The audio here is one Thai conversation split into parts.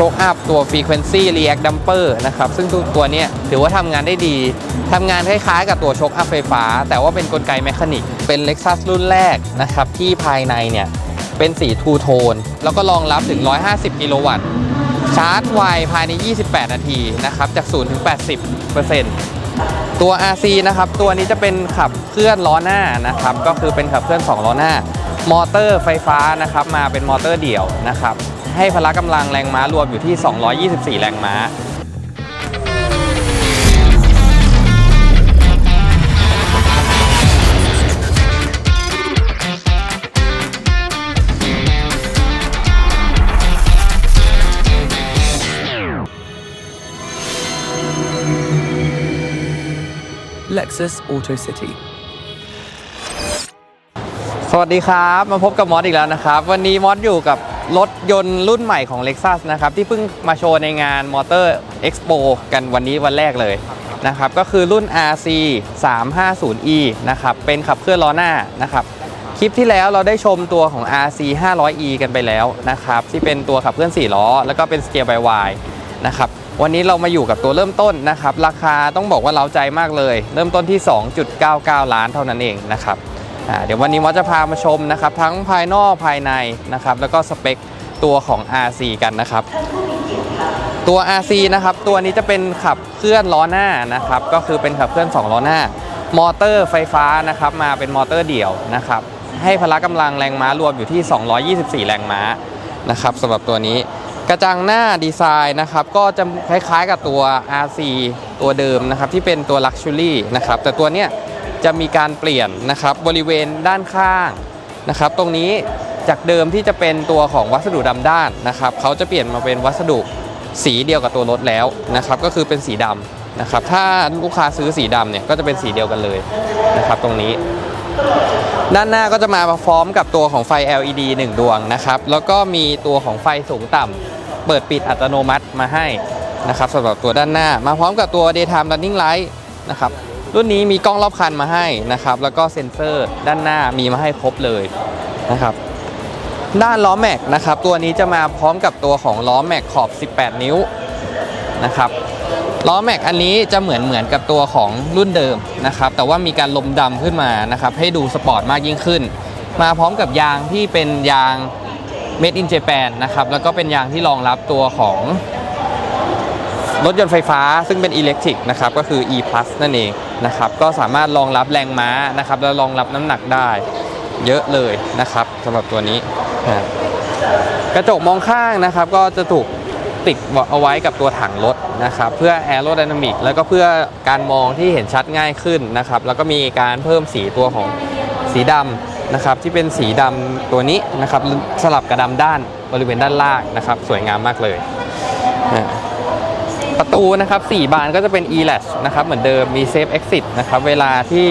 โชคอัพตัว Frequency React Damper นะครับ ซึ่งตัวนี้ถือว่าทำงานได้ดีทำงานคล้ายๆ กับตัวโชคอัพไฟฟ้า แต่ว่าเป็นกลไกแมคานิก เป็น Lexus รุ่นแรกนะครับ ที่ภายในเนี่ย เป็นสีทูโทน แล้วก็รองรับถึง 150 กิโลวัตต์ ชาร์จไวภายใน 28 นาทีนะครับ จาก 0 ถึง 80ตัว RC นะครับ ตัวนี้จะเป็นขับเคลื่อนล้อหน้านะครับ ก็คือเป็นขับเคลื่อน 2 ล้อหน้า มอเตอร์ไฟฟ้านะครับ มาเป็นมอเตอร์เดี่ยวนะครับ ให้พละกำลังแรงม้ารวมอยู่ที่ 224 แรงม้า Lexus Auto City. สวัสดีครับ มาพบกับมอสอีกแล้วนะครับ วันนี้มอสอยู่กับ รถยนต์รุ่นใหม่ของ Lexus นะครับ ที่เพิ่งมาโชว์ในงาน Motor Expo กันวันนี้วันแรกเลยนะครับ ก็คือรุ่น RC 350e นะครับ เป็นขับเคลื่อนล้อหน้านะครับ คลิปที่แล้วเราได้ชมตัวของ RC 500e กันไปแล้วนะครับ ที่เป็นตัวขับเคลื่อน 4 ล้อ แล้วก็เป็น Steer by Wire นะครับวันนี้เรามาอยู่กับตัวเริ่มต้นนะครับ ราคาต้องบอกว่าเล้าใจมากเลย เริ่มต้นที่ 2.99 ล้านเท่านั้นเองนะครับ เดี๋ยววันนี้มอสจะพามาชมนะครับ ทั้งภายนอกภายในนะครับ แล้วก็สเปคตัวของ RC กันนะครับ ตัว RC นะครับ ตัวนี้จะเป็นขับเคลื่อนล้อหน้านะครับ ก็คือเป็นขับเคลื่อน 2 ล้อหน้า มอเตอร์ไฟฟ้านะครับ มาเป็นมอเตอร์เดี่ยวนะครับ ให้พละกำลังแรงม้ารวมอยู่ที่ 224 แรงม้านะครับสำหรับตัวนี้กระจังหน้าดีไซน์นะครับก็จะคล้ายๆกับตัว RC ตัวเดิมนะครับที่เป็นตัว Luxury นะครับแต่ตัวเนี้ย จะมีการเปลี่ยนนะครับบริเวณด้านข้างนะครับตรงนี้จากเดิมที่จะเป็นตัวของวัสดุดำด้านนะครับเขาจะเปลี่ยนมาเป็นวัสดุสีเดียวกับตัวรถแล้วนะครับก็คือเป็นสีดำนะครับถ้าลูกค้าซื้อสีดำเนี่ยก็จะเป็นสีเดียวกันเลยนะครับตรงนี้ ด้านหน้าก็จะมาพร้อมกับตัวของไฟ LED 1 ดวงนะครับแล้วก็มีตัวของไฟสูงต่ำเปิดปิดอัตโนมัติมาให้นะครับสำหรับตัวด้านหน้า มาพร้อมกับตัว daytime running light นะครับ รุ่นนี้มีกล้องรอบคันมาให้นะครับ แล้วก็เซ็นเซอร์ด้านหน้ามีมาให้ครบเลยนะครับ ด้านล้อแม็กนะครับ ตัวนี้จะมาพร้อมกับตัวของล้อแม็กขอบ 18 นิ้วนะครับล้อแม็กอันนี้จะเหมือนเหมือนกับตัวของรุ่นเดิมนะครับ แต่ว่ามีการลมดำขึ้นมานะครับ ให้ดูสปอร์ตมากยิ่งขึ้น มาพร้อมกับยางที่เป็นยาง Made in Japan นะครับ แล้วก็เป็นยางที่รองรับตัวของรถยนต์ไฟฟ้าซึ่งเป็นอิเล็กทริกนะครับ ก็คือ e plus นั่นเอง นะครับก็สามารถรองรับแรงม้านะครับแล้วรองรับน้ำหนักได้เยอะเลยนะครับสำหรับตัวนี้นะกระจกมองข้างนะครับก็จะถูกติดเอาไว้กับตัวถังรถนะครับเพื่อแอโร d y นามิกแล้วก็เพื่อการมองที่เห็นชัดง่ายขึ้นนะครับแล้วก็มีการเพิ่มสีตัวของสีดำนะครับที่เป็นสีดำตัวนี้นะครับสลับกับดำด้านบริเวณด้านล่างนะครับ สวยงามมากเลยอ่า ประตูนะครับ 4 บานก็จะเป็น e l a s นะครับ เหมือนเดิมมี Safe Exit นะครับ เวลาที่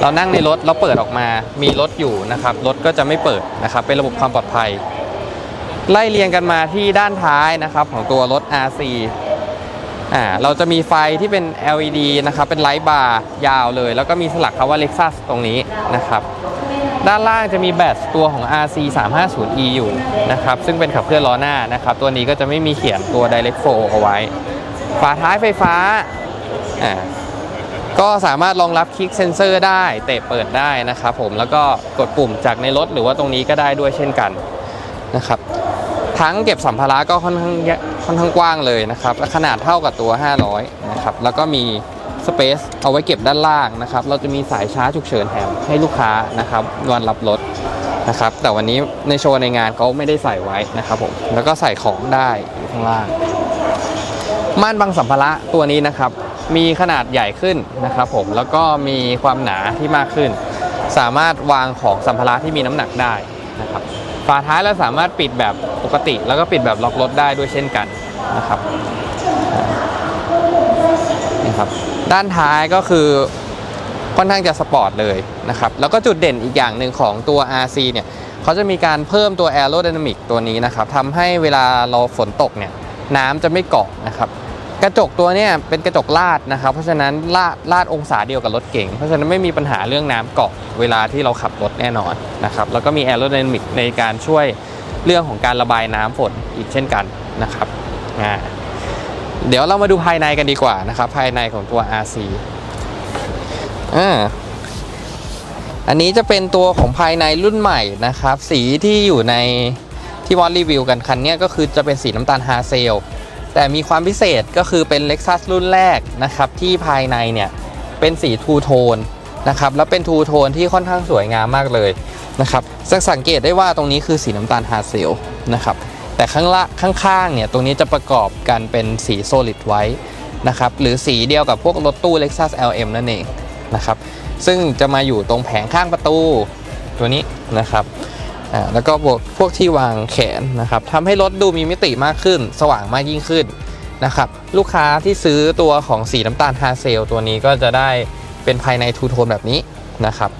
เรานั่งในรถเราเปิดออกมา มีรถอยู่นะครับ รถก็จะไม่เปิดนะครับ เป็นระบบความปลอดภัย ไล่เรียงกันมาที่ด้านท้ายนะครับ ของตัวรถ RC อ่าเราจะมีไฟที่เป็น LED นะครับ เป็นไลท์บาร์ยาวเลย แล้วก็มีสลักคำว่า Lexus ตรงนี้นะครับ ด้านล่างจะมีแบตตัวของ RC 350e อยู่นะครับ ซึ่งเป็นขับเคลื่อนล้อหน้านะครับ ตัวนี้ก็จะไม่มีเขียนตัว Direct Flow เอาไว้ ฝาท้ายไฟฟ้าอ่าก็สามารถรองรับคลิกเซนเซอร์ได้ เตะเปิดได้นะครับผมแล้วก็กดปุ่มจากในรถหรือว่าตรงนี้ก็ได้ด้วยเช่นกันนะครับทั้งเก็บสัมภาระก็ค่อนข้างแยะค่อนข้างกว้างเลยนะครับและขนาดเท่ากับตัว 500นะครับแล้วก็มีสเปซเอาไว้เก็บด้านล่างนะครับ เราจะมีสายชาร์จฉุกเฉินแถมให้ลูกค้านะครับวันรับรถนะครับแต่วันนี้ในโชว์ในงานเขาไม่ได้ใส่ไว้นะครับผมแล้วก็ใส่ของได้อยู่ข้างล่าง ม่านบังสัมภาระตัวนี้นะครับ มีขนาดใหญ่ขึ้นนะครับผมแล้วก็มีความหนาที่มากขึ้น สามารถวางของสัมภาระที่มีน้ำหนักได้นะครับฝาท้ายเราสามารถปิดแบบปกติ แล้วก็ปิดแบบล็อกรถได้ด้วยเช่นกันนะครับนี่ครับด้านท้ายก็คือค่อนข้างจะสปอร์ตเลยนะครับแล้วก็จุดเด่นอีกอย่างหนึ่งของตัว RC เนี่ยเขาจะมีการเพิ่มตัว Aerodynamic ตัวนี้นะครับทำให้เวลาเราฝนตกเนี่ยน้ำจะไม่เกาะนะครับ กระจกตัวเนี้ยเป็นกระจกลาดนะครับเพราะฉะนั้นลาดลาดองศาเดียวกับรถเก๋งเพราะฉะนั้นไม่มีปัญหาเรื่องน้ำเกาะเวลาที่เราขับรถแน่นอนนะครับแล้วก็มีแอโร d y นามิกในการช่วยเรื่องของการระบายน้ำฝนอีกเช่นกันนะครับอ่าเดี๋ยวเรามาดูภายในกันดีกว่านะครับ ภายในของตัว RC อ่าอันนี้จะเป็นตัวของภายในรุ่นใหม่นะครับ สีที่อยู่ในที่วอลรีวิวกันคันนี้ก็คือจะเป็นสีน้ำตาลฮาเซล แต่มีความพิเศษก็คือเป็น Lexus รุ่นแรกนะครับที่ภายในเนี่ยเป็นสีทูโทนนะครับแล้วเป็นทูโทนที่ค่อนข้างสวยงามมากเลยนะครับสังสังเกตได้ว่าตรงนี้คือสีน้ำตาลฮาเซลนะครับแต่ข้างละข้างๆเนี่ยตรงนี้จะประกอบกันเป็นสีโซลิดไว้นะครับหรือสีเดียวกับพวกรถตู้ Lexus LM นั่นเองนะครับซึ่งจะมาอยู่ตรงแผงข้างประตูตัวนี้นะครับ อ่าแล้วก็พวกพวกที่วางแขนนะครับทำให้รถดูมีมิติมากขึ้น สว่างมากยิ่งขึ้นนะครับลูกค้าที่ซื้อตัวของสีน้ำตาลฮาเซลตัวนี้ก็จะได้เป็นภายในทูโทนแบบนี้นะครับ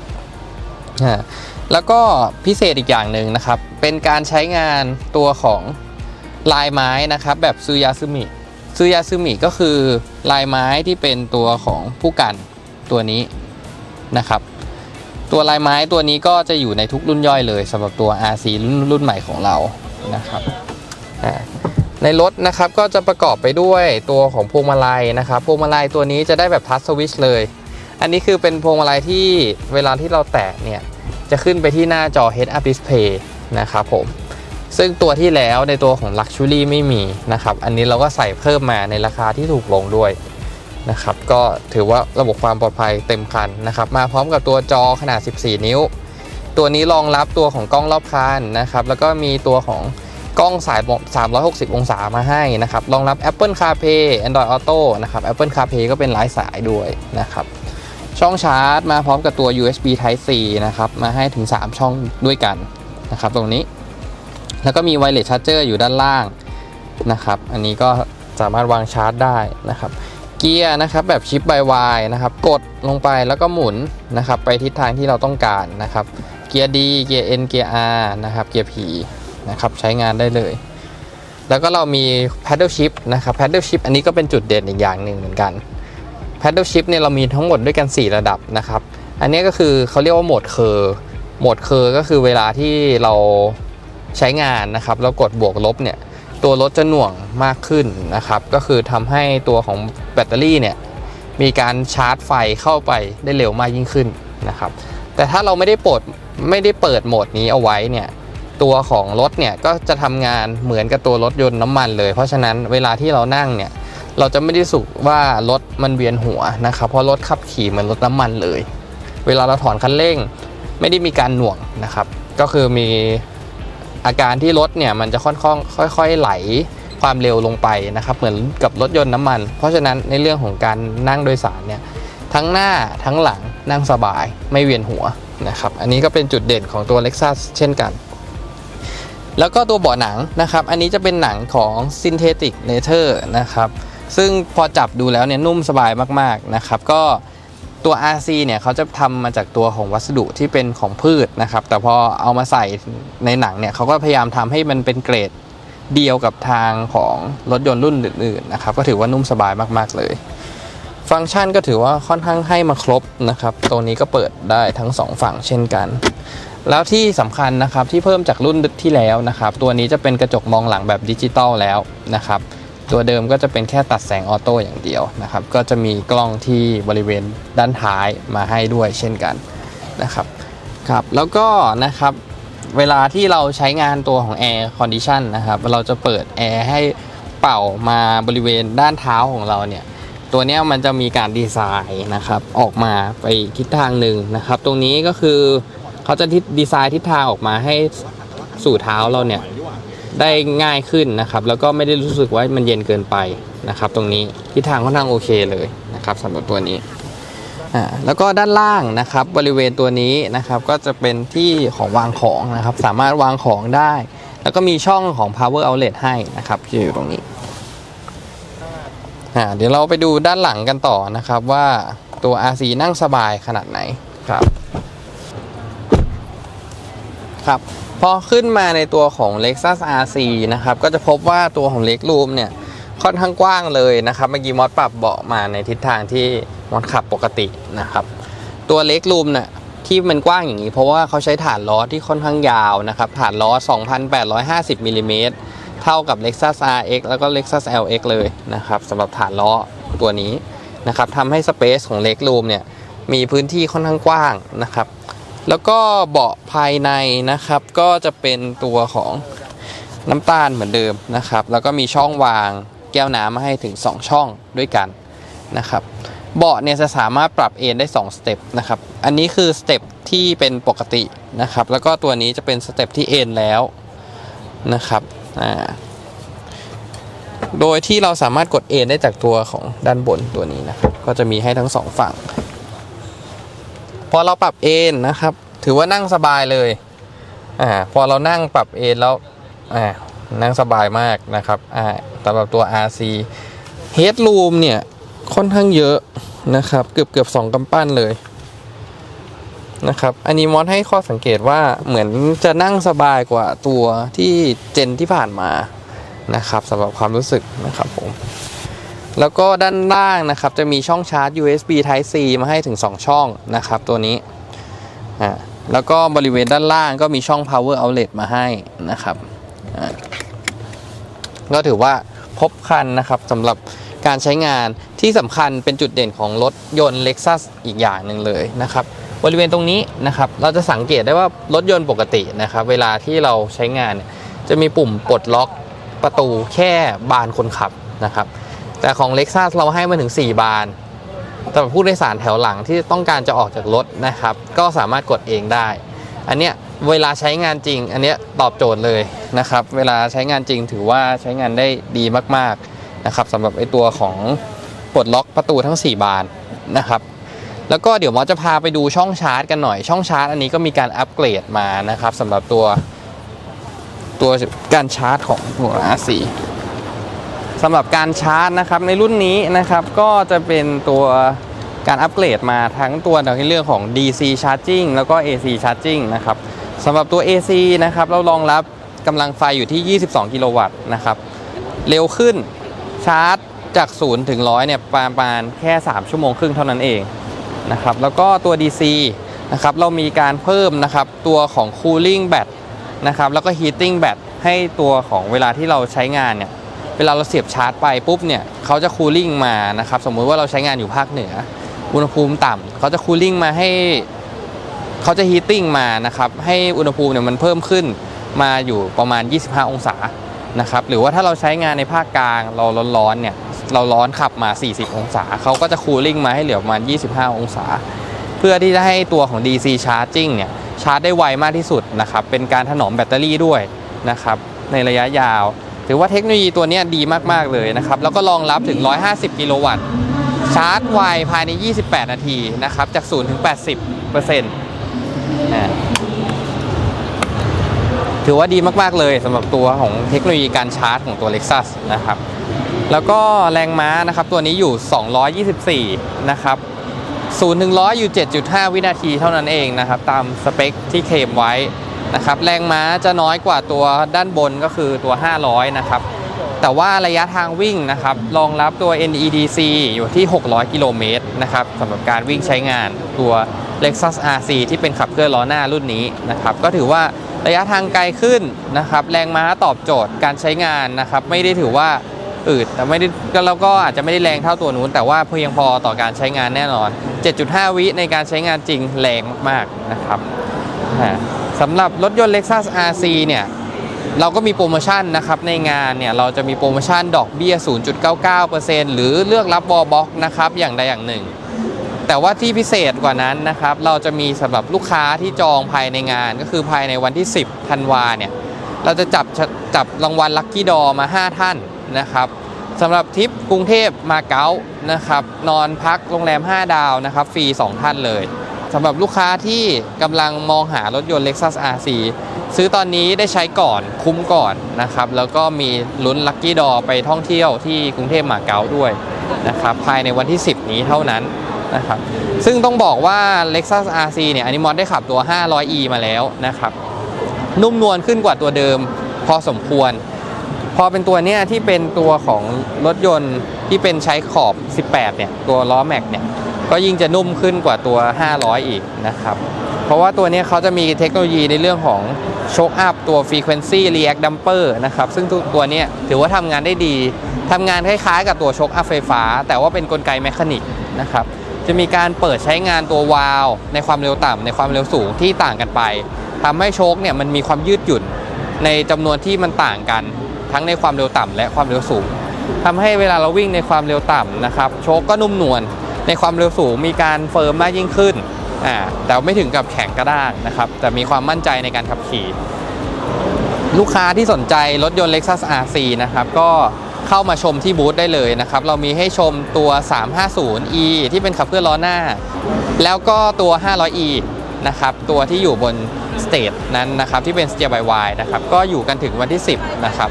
แล้วก็พิเศษอีกอย่างหนึ่งนะครับ เป็นการใช้งานตัวของลายไม้นะครับ แบบซูยาซึมิซูยาซึมิก็คือลายไม้ที่เป็นตัวของผู้กันตัวนี้นะครับ ตัวลายไม้ตัวนี้ก็จะอยู่ในทุกรุ่นย่อยเลยสำหรับตัว RC รุ่นรุ่นใหม่ของเรานะครับในรถนะครับก็จะประกอบไปด้วยตัวของพวงมาลัยนะครับพวงมาลัยตัวนี้จะได้แบบทัชสวิชเลย อันนี้คือเป็นพวงมาลัยที่เวลาที่เราแตะเนี่ยจะขึ้นไปที่หน้าจอ Head Up Display นะครับผมซึ่งตัวที่แล้วในตัวของ Luxury ไม่มีนะครับ อันนี้เราก็ใส่เพิ่มมาในราคาที่ถูกลงด้วย นะครับก็ถือว่าระบบความปลอดภัยเต็มคันนะครับมาพร้อมกับตัวจอขนาด 14 นิ้ว ตัวนี้รองรับตัวของกล้องรอบคันนะครับแล้วก็มีตัวของกล้องสาย 360 องศามาให้นะครับรองรับ Apple CarPlay Android Auto นะครับ Apple CarPlay ก็เป็นหลายสายด้วยนะครับช่องชาร์จมาพร้อมกับตัว USB Type C นะครับมาให้ถึง 3 ช่องด้วยกันนะครับตรงนี้ แล้วก็มี Wireless Charger อยู่ด้านล่างนะครับ อันนี้ก็สามารถวางชาร์จได้นะครับ เกียร์นะครับแบบชิปบายวายนะครับกดลงไปแล้วก็หมุนนะครับไปทิศทางที่เราต้องการนะครับเกียร์ D เกียร์ N เกียร์ R นะครับเกียร์ P นะครับใช้งานได้เลย แล้วก็เรามี paddle shift นะครับ paddle shift อันนี้ก็เป็นจุดเด่นอีกอย่างหนึ่งเหมือนกัน paddle shift เนี่ยเรามีทั้งหมดด้วยกัน 4 ระดับนะครับอันนี้ก็คือเขาเรียกว่าโหมดเคอร์โหมดเคอร์ก็คือเวลาที่เราใช้งานนะครับแล้วกดบวกลบเนี่ย ตัวรถจะหน่วงมากขึ้นนะครับ ก็คือทำให้ตัวของแบตเตอรี่เนี่ยมีการชาร์จไฟเข้าไปได้เร็วมากยิ่งขึ้นนะครับ แต่ถ้าเราไม่ได้เปิดไม่ได้เปิดโหมดนี้เอาไว้เนี่ยตัวของรถเนี่ยก็จะทำงานเหมือนกับตัวรถยนต์น้ำมันเลย เพราะฉะนั้นเวลาที่เรานั่งเนี่ยเราจะไม่ได้สุกว่ารถมันเวียนหัวนะครับ เพราะรถขับขี่เหมือนรถน้ำมันเลย เวลาเราถอนคันเร่ง ไม่ได้มีการหน่วงนะครับ ก็คือมี อาการที่รถเนี่ยมันจะค่อนข้างค่อยๆไหลความเร็วลงไปนะครับ เหมือนกับรถยนต์น้ำมัน เพราะฉะนั้นในเรื่องของการนั่งโดยสารเนี่ยทั้งหน้าทั้งหลังนั่งสบายไม่เวียนหัวนะครับ อันนี้ก็เป็นจุดเด่นของตัว Lexus เช่นกัน แล้วก็ตัวเบาะหนังนะครับ อันนี้จะเป็นหนังของ Synthetic Leather นะครับ ซึ่งพอจับดูแล้วเนี่ยนุ่มสบายมากๆนะครับ ก็ ตัว RC เนี่ยเขาจะทำมาจากตัวของวัสดุที่เป็นของพืชนะครับ แต่พอเอามาใส่ในหนังเนี่ยเขาก็พยายามทำให้มันเป็นเกรดเดียวกับทางของรถยนต์รุ่นอื่นๆนะครับ ก็ถือว่านุ่มสบายมากๆเลย ฟังก์ชันก็ถือว่าค่อนข้างให้มาครบนะครับ ตัวนี้ก็เปิดได้ทั้งสองฝั่งเช่นกัน แล้วที่สำคัญนะครับที่เพิ่มจากรุ่นที่แล้วนะครับ ตัวนี้จะเป็นกระจกมองหลังแบบดิจิตอลแล้วนะครับ ตัวเดิมก็จะเป็นแค่ตัดแสงออโต้อย่างเดียวนะครับ ก็จะมีกล้องที่บริเวณด้านท้ายมาให้ด้วยเช่นกันนะครับครับ แล้วก็นะครับเวลาที่เราใช้งานตัวของ Air Condition นะครับ เราจะเปิดแอร์ให้เป่ามาบริเวณด้านเท้าของเราเนี่ย ตัวเนี้ยมันจะมีการดีไซน์นะครับ ออกมาไปทิศทางหนึ่งนะครับ ตรงนี้ก็คือเขาจะดีไซน์ทิศทางออกมาให้สู่เท้าเราเนี่ย ได้ง่ายขึ้นนะครับ แล้วก็ไม่ได้รู้สึกว่ามันเย็นเกินไปนะครับ ตรงนี้ทิศทางค่อนข้างโอเคเลยนะครับสำหรับตัวนี้อ่าแล้วก็ด้านล่างนะครับบริเวณตัวนี้นะครับก็จะเป็นที่ของวางของนะครับ สามารถวางของได้ แล้วก็มีช่องของ power outlet ให้นะครับที่อยู่ตรงนี้อ่าเดี๋ยวเราไปดูด้านหลังกันต่อนะครับว่าตัว RC นั่งสบายขนาดไหนครับ ครับพอขึ้นมาในตัวของ Lexus RC นะครับก็จะพบว่าตัวของ Leg Room เนี่ยค่อนข้างกว้างเลยนะครับเมื่อกี้มอสปรับเบาะมาในทิศทางที่มอสขับปกตินะครับ ตัว Leg Room เนี่ยที่มันกว้างอย่างนี้ เพราะว่าเขาใช้ฐานล้อที่ค่อนข้างยาวนะครับฐานล้อ 2,850มิลลิเมตรเท่ากับ Lexus RX แล้วก็ Lexus LX เลยนะครับสำหรับฐานล้อตัวนี้นะครับทำให้สเปซของ Leg Room เนี่ยมีพื้นที่ค่อนข้างกว้างนะครับ แล้วก็เบาะภายในนะครับ ก็จะเป็นตัวของน้ำตาลเหมือนเดิมนะครับ แล้วก็มีช่องวางแก้วน้ำมาให้ถึง 2 ช่องด้วยกันนะครับเบาะเนี่ยจะสามารถปรับเอนได้2สเต็ปนะครับ อันนี้คือสเต็ปที่เป็นปกตินะครับ แล้วก็ตัวนี้จะเป็นสเต็ปที่เอนแล้วนะครับอ่าโดยที่เราสามารถกดเอนได้จากตัวของด้านบนตัวนี้นะครับ ก็จะมีให้ทั้งสองฝั่ง พอเราปรับเอนนะครับ ถือว่านั่งสบายเลยอ่าพอเรานั่งปรับเอนแล้วอ่านั่งสบายมากนะครับอ่าสำหรับตัว RC Headroom เนี่ยค่อนข้างเยอะนะครับ เกือบเกือบสองกำปั้นเลยนะครับอันนี้มอสให้ข้อสังเกตว่าเหมือนจะนั่งสบายกว่าตัวที่เจนที่ผ่านมานะครับสำหรับความรู้สึกนะครับผม แล้วก็ด้านล่างนะครับจะมีช่องชาร์จ USB Type C มาให้ถึง 2 ช่องนะครับ ตัวนี้อ่าแล้วก็บริเวณด้านล่างก็มีช่อง power outlet มาให้นะครับอ่าก็ถือว่าครบครันนะครับสำหรับการใช้งานที่สำคัญเป็นจุดเด่นของรถยนต์ Lexus อีกอย่างหนึ่งเลยนะครับ บริเวณตรงนี้นะครับ เราจะสังเกตได้ว่ารถยนต์ปกตินะครับ เวลาที่เราใช้งานจะมีปุ่มปลดล็อกประตูแค่บานคนขับนะครับ แต่ของ Lexus เราให้มาถึง 4 บานสำหรับผู้โดยสารแถวหลังที่ต้องการจะออกจากรถนะครับ ก็สามารถกดเองได้ อันเนี้ยเวลาใช้งานจริง อันเนี้ยตอบโจทย์เลยนะครับ เวลาใช้งานจริงถือว่าใช้งานได้ดีมากๆนะครับสำหรับไอตัวของปลดล็อกประตูทั้ง 4 บานนะครับแล้วก็เดี๋ยวหมอจะพาไปดูช่องชาร์จกันหน่อย ช่องชาร์จอันนี้ก็มีการอัปเกรดมานะครับสำหรับตัวตัวการชาร์จของตัว R4 สำหรับการชาร์จนะครับในรุ่นนี้นะครับก็จะเป็นตัวการอัปเกรดมาทั้งตัวในเรื่องของ DC Charging แล้วก็ AC Charging นะครับสำหรับตัว AC นะครับเรารองรับกำลังไฟอยู่ที่ 22 กิโลวัตต์นะครับเร็วขึ้นชาร์จจาก 0 ถึง 100 เนี่ยประมาณแค่ 3 ชั่วโมงครึ่งเท่านั้นเองนะครับแล้วก็ตัว DC นะครับเรามีการเพิ่มนะครับตัวของ Cooling Bat นะครับแล้วก็ Heating Bat ให้ตัวของเวลาที่เราใช้งานเนี่ย เวลาเราเสียบชาร์จไปปุ๊บเนี่ยเขาจะคูลิ่งมานะครับ สมมุติว่าเราใช้งานอยู่ภาคเหนือ อุณหภูมิต่ำเขาจะคูลิ่งมาให้เขาจะฮีตติ้งมานะครับให้อุณหภูมิเนี่ยมันเพิ่มขึ้นมาอยู่ประมาณ 25 องศานะครับหรือว่าถ้าเราใช้งานในภาคกลางเราร้อนๆเนี่ยเราร้อนขับมา 40 องศาเขาก็จะคูลิ่งมาให้เหลือประมาณ 25 องศา เพื่อที่จะให้ตัวของ DC Charging เนี่ยชาร์จได้ไวมากที่สุดนะครับเป็นการถนอมแบตเตอรี่ด้วยนะครับในระยะยาว ถือว่าเทคโนโลยีตัวนี้ดีมาก ๆ เลยนะครับ แล้วก็รองรับถึง 150 กิโลวัตต์ ชาร์จไวภายใน 28 นาทีนะครับ จาก 0 ถึง 80เปอร์เซ็นต์ถือว่าดีมาก ๆ เลยสำหรับตัวของเทคโนโลยีการชาร์จของตัว Lexus นะครับ แล้วก็แรงม้านะครับ ตัวนี้อยู่ 224 นะครับ0ถึง100อยู่ 7.5 วินาทีเท่านั้นเองนะครับ ตามสเปคที่เคลมไว้ นะครับแรงม้าจะน้อยกว่าตัวด้านบนก็คือตัว 500 นะครับ แต่ว่าระยะทางวิ่งนะครับรองรับตัว NEDC อยู่ที่ 600 กิโลเมตรนะครับสำหรับการวิ่งใช้งานตัว Lexus RC ที่เป็นขับเคลื่อนล้อหน้ารุ่นนี้นะครับ ก็ถือว่าระยะทางไกลขึ้นนะครับ แรงม้าตอบโจทย์การใช้งานนะครับ ไม่ได้ถือว่าอืดแต่ไม่ได้ก็แล้วก็อาจจะไม่ได้แรงเท่าตัวนู้น แต่ว่าเพียงพอต่อการใช้งานแน่นอน 7.5 วิในการใช้งานจริงแรงมากๆนะครับ สำหรับรถยนต์ Lexus RC เนี่ยเราก็มีโปรโมชั่นนะครับในงานเนี่ยเราจะมีโปรโมชั่นดอกเบี้ย 0.99%หรือเลือกรับวอลบ็อกนะครับอย่างใดอย่างหนึ่ง แต่ว่าที่พิเศษกว่านั้นนะครับเราจะมีสำหรับลูกค้าที่จองภายในงานก็คือภายในวันที่ 10ธันวาเนี่ยเราจะจับจับรางวัลลัคกี้ดอมา 5 ท่านนะครับสำหรับทริปกรุงเทพมาเก๊านะครับนอนพักโรงแรม 5 ดาวนะครับฟรี 2 ท่านเลย สำหรับลูกค้าที่กำลังมองหารถยนต์ Lexus RC ซื้อตอนนี้ได้ใช้ก่อนคุ้มก่อนนะครับ แล้วก็มีลุ้นลัคกี้ดอไปท่องเที่ยวที่กรุงเทพมาเก๊าด้วยนะครับภายในวันที่ 10 นี้เท่านั้นนะครับซึ่งต้องบอกว่า Lexus RC เนี่ยอันนี้มอสได้ขับตัว 500e มาแล้วนะครับ นุ่มนวลขึ้นกว่าตัวเดิมพอสมควร พอเป็นตัวเนี้ยที่เป็นตัวของรถยนต์ที่เป็นใช้ขอบ 18 เนี่ย ตัวล้อแม็กเนี่ย ก็ยิ่งจะนุ่มขึ้นกว่าตัว 500 อีกนะครับ เพราะว่าตัวนี้เขาจะมีเทคโนโลยีในเรื่องของโชคอัพตัว Frequency React Damper นะครับ ซึ่งตัวนี้ถือว่าทำงานได้ดีทำงานคล้ายๆ กับตัวโชคอัพไฟฟ้า แต่ว่าเป็นนกลไกแมคานิกนะครับจะมีการเปิดใช้งานตัววาล์วในความเร็วต่ำในความเร็วสูงที่ต่างกันไปทำให้โชคเนี่ยมันมีความยืดหยุ่นในจำนวนที่มันต่างกัน ทั้งในความเร็วต่ำและความเร็วสูงทำให้เวลาเราวิ่งในความเร็วต่ำนะครับโชคก็นุ่มนวล ในความเร็วสูงมีการเฟิร์มมากยิ่งขึ้นอ่าแต่ไม่ถึงกับแข็งกระด้างนะครับ แต่มีความมั่นใจในการขับขี่ ลูกค้าที่สนใจรถยนต์ Lexus RC นะครับ ก็เข้ามาชมที่บูธได้เลยนะครับ เรามีให้ชมตัว 350e ที่เป็นขับเคลื่อนล้อหน้า แล้วก็ตัว 500e นะครับ ตัวที่อยู่บนสเตจนั้นนะครับ ที่เป็น Steer by Y นะครับ ก็อยู่กันถึงวันที่ 10 นะครับ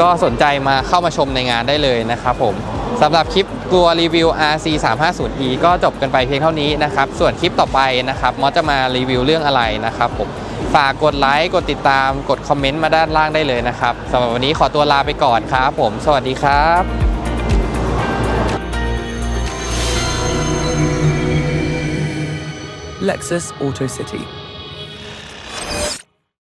ก็สนใจมาเข้ามาชมในงานได้เลยนะครับผม สำหรับคลิปตัวรีวิว RC 350e ก็จบกันไปเพียงเท่านี้นะครับ ส่วนคลิปต่อไปนะครับมอสจะมารีวิวเรื่องอะไรนะครับผมฝากกดไลค์กดติดตามกดคอมเมนต์มาด้านล่างได้เลยนะครับสำหรับวันนี้ขอตัวลาไปก่อนครับผม สวัสดีครับ Lexus Auto City.